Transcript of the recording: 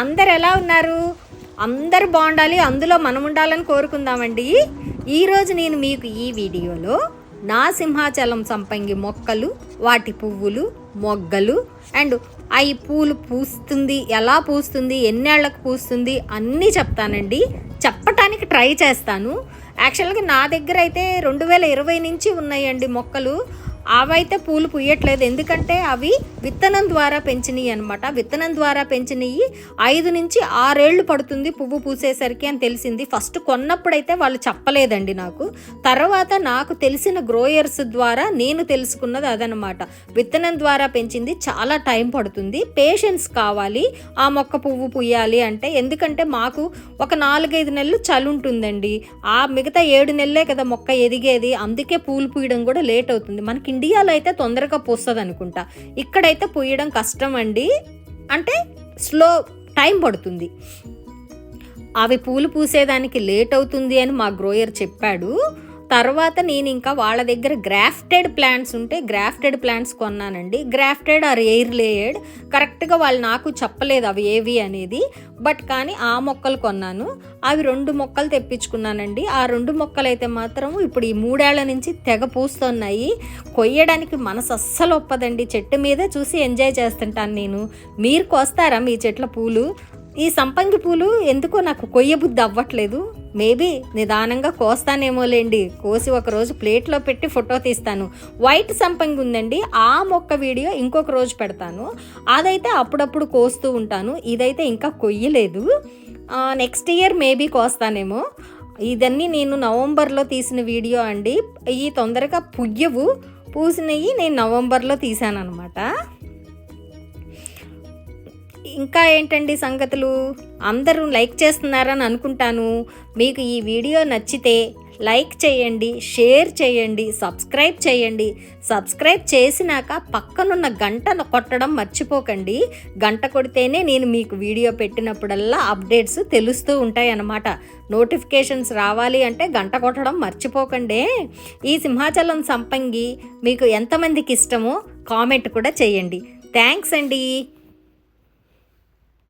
అందరు ఎలా ఉన్నారు? అందరు బాగుండాలి అందులో మనం ఉండాలని కోరుకుందామండి. ఈరోజు నేను మీకు ఈ వీడియోలో నా సింహాచలం సంపంగి మొక్కలు వాటి పువ్వులు మొగ్గలు అండ్ అవి పూలు పూస్తుంది ఎలా పూస్తుంది ఎన్నేళ్ళకు పూస్తుంది అన్నీ చెప్తానండి. చెప్పటానికి ట్రై చేస్తాను. యాక్చువల్గా నా దగ్గర అయితే రెండు వేల ఇరవై నుంచి ఉన్నాయండి మొక్కలు. అవైతే పూలు పుయ్యట్లేదు ఎందుకంటే అవి విత్తనం ద్వారా పెంచినవి అనమాట విత్తనం ద్వారా పెంచినవి ఐదు నుంచి ఆరేళ్ళు పడుతుంది పువ్వు పూసేసరికి అని తెలిసింది. ఫస్ట్ కొన్నప్పుడైతే వాళ్ళు చెప్పలేదండి నాకు. తర్వాత నాకు తెలిసిన గ్రోయర్స్ ద్వారా నేను తెలుసుకున్నది అదనమాట విత్తనం ద్వారా పెంచింది చాలా టైం పడుతుంది. పేషెన్స్ కావాలి. ఆ మొక్క పువ్వు పుయ్యాలి అంటే. ఎందుకంటే మాకు ఒక నాలుగైదు నెలలు చలి ఉంటుందండి. ఆ మిగతా ఏడు నెలలే కదా మొక్క ఎదిగేది. అందుకే పూలు పూయడం కూడా లేట్ అవుతుంది. మనకి ఇండియాలో అయితే తొందరగా పూస్తుంది అనుకుంటా. ఇక్కడైతే పూయడం కష్టం అండి. అంటే స్లో టైం పడుతుంది. అవి పూలు పూసేదానికి లేట్ అవుతుంది అని మా గ్రోయర్ చెప్పాడు. తర్వాత నేను ఇంకా వాళ్ళ దగ్గర గ్రాఫ్టెడ్ ప్లాంట్స్ ఉంటే grafted plants కొన్నానండి. Grafted or air layered. కరెక్ట్గా వాళ్ళు నాకు చెప్పలేదు అవి ఏవి అనేది. బట్ కానీ ఆ మొక్కలు కొన్నాను. అవి రెండు మొక్కలు తెప్పించుకున్నానండి. ఆ రెండు మొక్కలు అయితే మాత్రం ఇప్పుడు ఈ మూడేళ్ళ నుంచి తెగ పూస్తున్నాయి. కొయ్యడానికి మనసు అస్సలు ఒప్పదండి. చెట్టు మీదే చూసి ఎంజాయ్ చేస్తుంటాను నేను. మీరు కోస్తారా మీ చెట్ల పూలు? ఈ సంపంగి పూలు ఎందుకో నాకు కొయ్య బుద్ధి అవ్వట్లేదు. మేబీ నిదానంగా కోస్తానేమోలేండి. కోసి ఒకరోజు ప్లేట్లో పెట్టి ఫోటో తీస్తాను. వైట్ సంపంగి ఉందండి. ఆ మొక్క వీడియో ఇంకొక రోజు పెడతాను. అదైతే అప్పుడప్పుడు కోస్తూ ఉంటాను. ఇదైతే ఇంకా కొయ్యలేదు. నెక్స్ట్ ఇయర్ మేబీ కోస్తానేమో. ఇదన్నీ నేను నవంబర్లో తీసిన వీడియో అండి. ఈ తొందరగా పుయ్యవు. పూసినవి నేను నవంబర్లో తీసాను అనమాట ఇంకా ఏంటండి సంగతులు? అందరూ లైక్ చేస్తున్నారని అనుకుంటాను. మీకు ఈ వీడియో నచ్చితే లైక్ చేయండి షేర్ చేయండి సబ్స్క్రైబ్ చేయండి. సబ్స్క్రైబ్ చేసినాక పక్కనున్న గంటను కొట్టడం మర్చిపోకండి. గంట కొడితేనే నేను మీకు వీడియో పెట్టినప్పుడల్లా అప్డేట్స్ తెలుస్తూ ఉంటాయి అన్నమాట నోటిఫికేషన్స్ రావాలి అంటే గంట కొట్టడం మర్చిపోకండి. ఈ సింహాచలం సంపంగి మీకు ఎంతమందికి ఇష్టమో కామెంట్ కూడా చేయండి. థ్యాంక్స్ అండి.